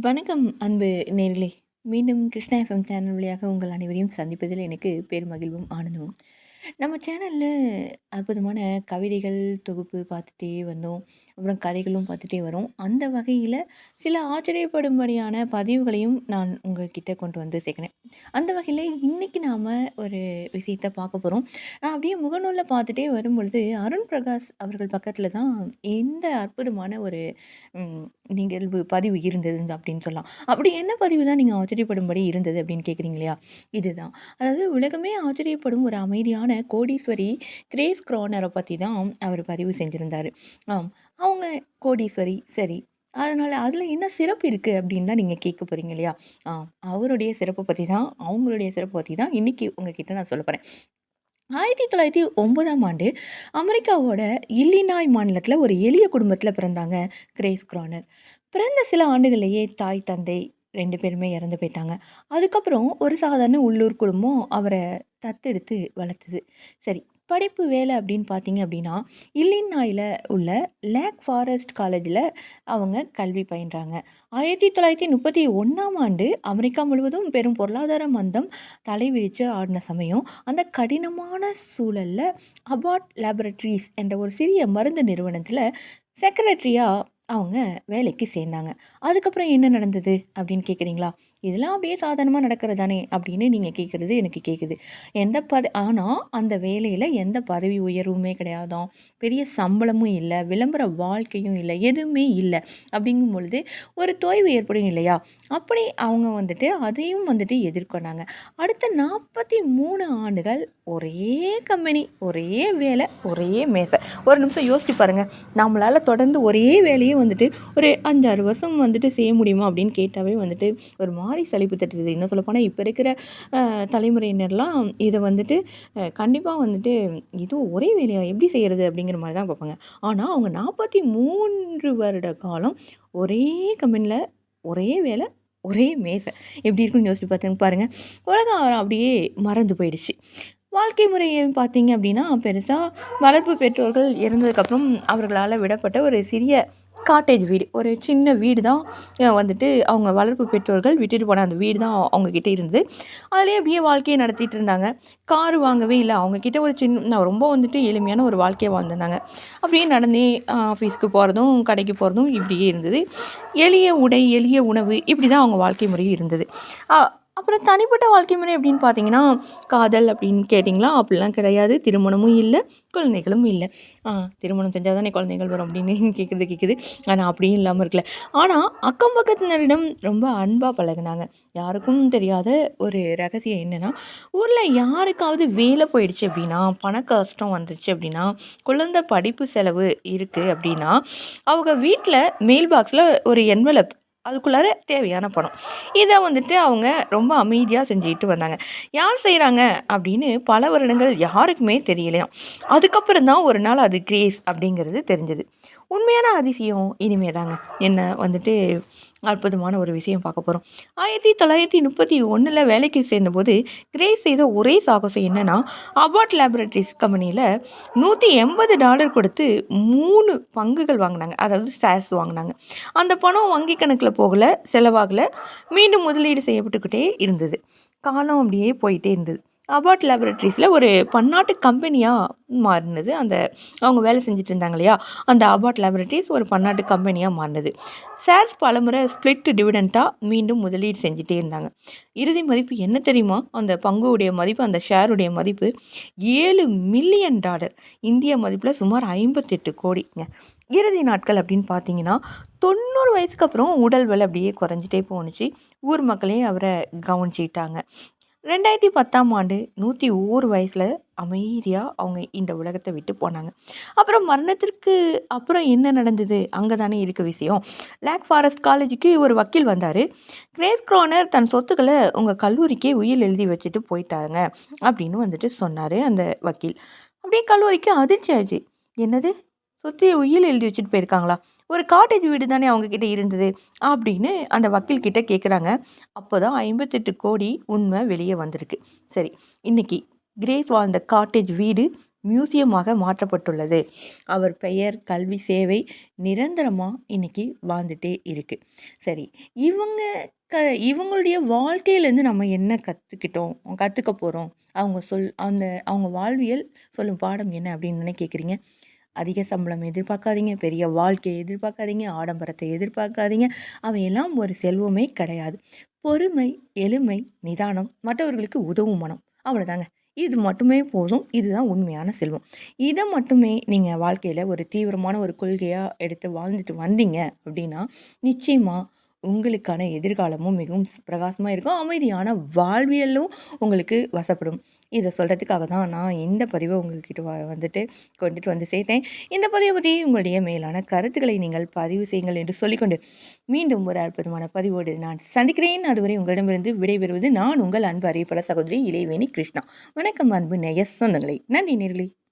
வணக்கம் அன்பு நேர்களே. மீண்டும் கிருஷ்ணா எஃப்எம் சேனல் வழியாக உங்கள் அனைவரையும் சந்திப்பதில் எனக்கு பெருமகிழ்வும் ஆனந்தமும். நம்ம சேனலில் அற்புதமான கவிதைகள் தொகுப்பு பார்த்துட்டே வந்தோம். அப்புறம் கதைகளும் பார்த்துட்டே வரோம். அந்த வகையில் சில ஆச்சரியப்படும்படியான பதிவுகளையும் நான் உங்கள்கிட்ட கொண்டு வந்து சேர்க்குறேன். அந்த வகையில் இன்றைக்கி நாம் ஒரு விஷயத்தை பார்க்க போகிறோம் நான் அப்படியே முகநூலில் பார்த்துட்டே வரும்பொழுது அருண் பிரகாஷ் அவர்கள் பக்கத்தில் தான் எந்த அற்புதமான ஒரு நிகழ்வு பதிவு இருந்தது அப்படின்னு சொல்லலாம். அப்படி என்ன பதிவு தான் நீங்கள் ஆச்சரியப்படும்படி இருந்தது அப்படின்னு கேட்குறீங்க இல்லையா? இதுதான். அதாவது உலகமே ஆச்சரியப்படும் ஒரு அமைதியான கோடீஸ்வரி கிரேஸ் க்ரோனரை பற்றி தான் அவர் பதிவு செஞ்சுருந்தார். ஆம் அவங்க கோடீஸ்வரி சரி அதனால் அதில் என்ன சிறப்பு இருக்குது அப்படின்னு தான் நீங்கள் கேட்க போகிறீங்க இல்லையா? ஆ அவருடைய சிறப்பை பற்றி தான் அவங்களுடைய சிறப்பை பற்றி தான் இன்றைக்கி உங்ககிட்ட நான் சொல்ல போகிறேன் ஆயிரத்தி தொள்ளாயிரத்தி ஒன்பதாம் ஆண்டு அமெரிக்காவோட இல்லினாய் மாநிலத்தில் ஒரு எளிய குடும்பத்தில் பிறந்தாங்க கிரேஸ் கிரானர். பிறந்த சில ஆண்டுகளையே தாய் தந்தை ரெண்டு பேருமே இறந்து போயிட்டாங்க. அதுக்கப்புறம் ஒரு சாதாரண உள்ளூர் குடும்பம் அவரை தத்தெடுத்து வளர்த்துது. சரி படிப்பு வேலை அப்படின்னு பார்த்தீங்க அப்படின்னா இல்லின்னாயில் உள்ள லேக் ஃபாரஸ்ட் காலேஜில் அவங்க கல்வி பயின்றாங்க. ஆயிரத்தி தொள்ளாயிரத்தி முப்பத்தி ஒன்றாம் ஆண்டு அமெரிக்கா முழுவதும் பெரும் பொருளாதார மந்தம் தலைவிரித்து ஆடின சமயம் அந்த கடினமான சூழலில் அபாட் லேபரட்டரிஸ் என்ற ஒரு சிறிய மருந்து நிறுவனத்தில் செக்ரட்டரியாக அவங்க வேலைக்கு சேர்ந்தாங்க. அதுக்கப்புறம் என்ன நடந்தது அப்படின்னு கேட்குறீங்களா இதெல்லாம் அப்படியே சாதாரணமாக நடக்கிறது தானே அப்படின்னு நீங்கள் கேட்குறது எனக்கு கேட்குது எந்த பத ஆனால் அந்த வேலையில் எந்த பதவி உயர்வுமே கிடையாதான் பெரிய சம்பளமும் இல்லை விளம்பர வாழ்க்கையும் இல்லை எதுவுமே இல்லை. அப்படிங்கும் பொழுது ஒரு தொய்வு ஏற்படும் இல்லையா? அப்படி அவங்க வந்துட்டு அதையும் வந்துட்டு எதிர்கொண்டாங்க. அடுத்த நாற்பத்தி மூணு ஆண்டுகள் ஒரே கம்பெனி ஒரே வேலை ஒரே மேசை. ஒரு நிமிஷம் யோசிச்சு பாருங்கள் நம்மளால் தொடர்ந்து ஒரே வேலையே வந்துட்டு ஒரு அஞ்சாறு வருஷம் வந்துட்டு செய்ய முடியுமா அப்படின்னு கேட்டாவே வந்துட்டு ஒரு மாதிரி மாதிரி சலிப்பு தட்டுது. இன்னும் சொல்லப்போனால் இப்போ இருக்கிற தலைமுறையினர்லாம் இதை வந்துட்டு கண்டிப்பாக வந்துட்டு இது ஒரே வேலையாக எப்படி செய்கிறது அப்படிங்கிற மாதிரி தான் பார்ப்பாங்க. ஆனால் அவங்க நாற்பத்தி மூன்று வருட காலம் ஒரே கம்பெனியில் ஒரே வேலை ஒரே மேசை. எப்படி இருக்குன்னு யோசிச்சு பார்த்து பாருங்கள் உலகம் அப்படியே மறந்து போயிடுச்சு. வாழ்க்கை முறையை பார்த்தீங்க அப்படின்னா பெருசாக வளர்ப்பு பெற்றோர்கள் இறந்ததுக்கப்புறம் அவர்களால் விடப்பட்ட ஒரு சிறிய காட்டேஜ் வீடு. ஒரு சின்ன வீடு தான் வந்துட்டு அவங்க வளர்ப்பு பெற்றோர்கள் விட்டுட்டு போன அந்த வீடு தான் அவங்கக்கிட்ட இருந்தது. அதிலே அப்படியே வாழ்க்கையை நடத்திட்டு இருந்தாங்க. கார் வாங்கவே இல்லை. அவங்கக்கிட்ட ஒரு சின்ன ரொம்ப வந்துட்டு எளிமையான ஒரு வாழ்க்கையை வாழ்ந்துருந்தாங்க. அப்படியே நடந்தே ஆஃபீஸ்க்கு போகிறதும் கடைக்கு போகிறதும் இப்படியே இருந்தது. எளிய உடை எளிய உணவு இப்படி தான் அவங்க வாழ்க்கை முறையும் இருந்தது. அப்புறம் தனிப்பட்ட வாழ்க்கை முறை அப்படின்னு பார்த்தீங்கன்னா காதல் அப்படின்னு கேட்டிங்களா? அப்படிலாம் கிடையாது. திருமணமும் இல்லை குழந்தைகளும் இல்லை. ஆ திருமணம் செஞ்சால் தானே குழந்தைகள் வரும் அப்படின்னு கேட்குறது கேட்குது ஆனால் அப்படியும் இல்லாமல் இருக்கல. ஆனால் அக்கம் பக்கத்தினரிடம் ரொம்ப அன்பாக பழகுனாங்க. யாருக்கும் தெரியாத ஒரு ரகசியம் என்னென்னா ஊரில் யாருக்காவது வேலை போயிடுச்சு அப்படின்னா பண கஷ்டம் வந்துச்சு அப்படின்னா குழந்தை படிப்பு செலவு இருக்குது அப்படின்னா அவங்க வீட்டில் மெயில் பாக்ஸில் ஒரு என்வலப் அதுக்குள்ளார தேவையான பணம். இதை வந்துட்டு அவங்க ரொம்ப அமைதியாக செஞ்சுக்கிட்டு வந்தாங்க. யார் செய்கிறாங்க அப்படின்னு பல வருடங்கள் யாருக்குமே தெரியலையாம். அதுக்கப்புறம் தான் ஒரு நாள் அது கிரேஸ் அப்படிங்கிறது தெரிஞ்சது. உண்மையான அதிசயம் இனிமே தாங்க என்ன வந்துட்டு அற்புதமான ஒரு விஷயம் பார்க்க போகிறோம் ஆயிரத்தி தொள்ளாயிரத்தி முப்பத்தி ஒன்றில் வேலைக்கு சேர்ந்தபோது கிரேஸ் செய்த ஒரே சாகசம் என்னென்னா அபாட் லேபரேட்டரிஸ் கம்பெனியில் நூற்றி எண்பது டாலர் கொடுத்து மூணு பங்குகள் வாங்கினாங்க. அதாவது ஷேர்ஸ் வாங்கினாங்க. அந்த பணம் வங்கி கணக்கில் போகலை செலவாகலை. மீண்டும் முதலீடு செய்யப்பட்டுக்கிட்டே இருந்தது. காலம் அப்படியே போயிட்டே இருந்தது. அபாட் லேபரேட்டரிஸில் ஒரு பன்னாட்டு கம்பெனியாக மாறினது. அந்த அவங்க வேலை செஞ்சுட்டு இருந்தாங்க இல்லையா? அந்த அபாட் லேபரேட்டரிஸ் ஒரு பன்னாட்டு கம்பெனியாக மாறினது. ஷேர்ஸ் பலமுறை ஸ்பிளிட் டிவிடெண்ட்டாக மீண்டும் முதலீடு செஞ்சுட்டே இருந்தாங்க. இறுதி மதிப்பு என்ன தெரியுமா? அந்த பங்குடைய மதிப்பு அந்த ஷேருடைய மதிப்பு ஏழு மில்லியன் டாலர் இந்திய மதிப்பில் சுமார் ஐம்பத்தெட்டு கோடிங்க. இறுதி நாட்கள் அப்படின்னு பார்த்தீங்கன்னா தொண்ணூறு வயசுக்கு அப்புறம் உடல் வலி அப்படியே குறைஞ்சிட்டே போணுச்சு. ஊர் மக்களே அவரை கவனிச்சிட்டாங்க ரெண்டாயிரத்தி பத்தாம் ஆண்டு நூற்றி ஒவ்வொரு வயசில் அமைதியாக அவங்க இந்த உலகத்தை விட்டு போனாங்க. அப்புறம் மரணத்திற்கு அப்புறம் என்ன நடந்தது? அங்கே தானே இருக்க விஷயம். லேக் ஃபாரஸ்ட் காலேஜுக்கு ஒரு வக்கீல் வந்தார். கிரேஸ் க்ரோனர் தன் சொத்துக்களை உங்கள் கல்லூரிக்கே உயில் எழுதி வச்சுட்டு போயிட்டாங்க அப்படின்னு வந்துட்டு சொன்னார் அந்த வக்கீல். அப்படியே கல்லூரிக்கு அதிர்ச்சி ஆச்சு என்னது? சொத்தை உயில் எழுதி வச்சுட்டு போயிருக்காங்களா? ஒரு காட்டேஜ் வீடு தானே அவங்கக்கிட்ட இருந்தது? அப்படின்னு அந்த வக்கீல் கிட்ட கேட்குறாங்க அப்போ தான் ஐம்பத்தெட்டு கோடி உண்மை வெளியே வந்திருக்கு. சரி இன்னைக்கு கிரேஸ் வாழ்ந்த காட்டேஜ் வீடு மியூசியமாக மாற்றப்பட்டுள்ளது. அவர் பெயர் கல்வி சேவை நிரந்தரமாக இன்னைக்கு வாழ்ந்துட்டே இருக்குது சரி இவங்க க இவங்களுடைய வாழ்க்கையிலேருந்து நம்ம என்ன கற்றுக்கிட்டோம் கற்றுக்க போகிறோம் அவங்க சொல் அந்த அவங்க வாழ்வியல் சொல்லும் பாடம் என்ன அப்படின்னு தானே கேட்குறீங்க அதிக சம்பளம் எதிர்பார்க்காதீங்க பெரிய வாழ்க்கையை எதிர்பார்க்காதீங்க ஆடம்பரத்தை எதிர்பார்க்காதீங்க. அவையெல்லாம் ஒரு செல்வமே கிடையாது. பொறுமை எளிமை நிதானம் மற்றவர்களுக்கு உதவும் மனம். அவ்வளோதாங்க இது மட்டுமே போதும். இதுதான் உண்மையான செல்வம். இதை மட்டுமே நீங்கள் வாழ்க்கையில் ஒரு தீவிரமான ஒரு கொள்கையாக எடுத்து வாழ்ந்துட்டு வந்தீங்க அப்படின்னா நிச்சயமாக உங்களுக்கான எதிர்காலமும் மிகவும் பிரகாசமாக இருக்கும். அமைதியான வாழ்வியலும் உங்களுக்கு வசப்படும். இதை சொல்கிறதுக்காக தான் நான் இந்த பதிவை உங்கள்கிட்ட வந்துட்டு கொண்டுட்டு வந்து சேர்த்தேன். இந்த பதிவை பற்றி உங்களுடைய மேலான கருத்துக்களை நீங்கள் பதிவு செய்யுங்கள் என்று சொல்லிக்கொண்டு மீண்டும் ஒரு அற்புதமான பதிவோடு நான் சந்திக்கிறேன். அதுவரை உங்களிடமிருந்து விடைபெறுவது நான் உங்கள் அன்பு அறிவிப்பாளர் சகோதரி இளைவேணி கிருஷ்ணா. வணக்கம் அன்பு நேய சொந்தங்களை. நன்றி நேர்களே.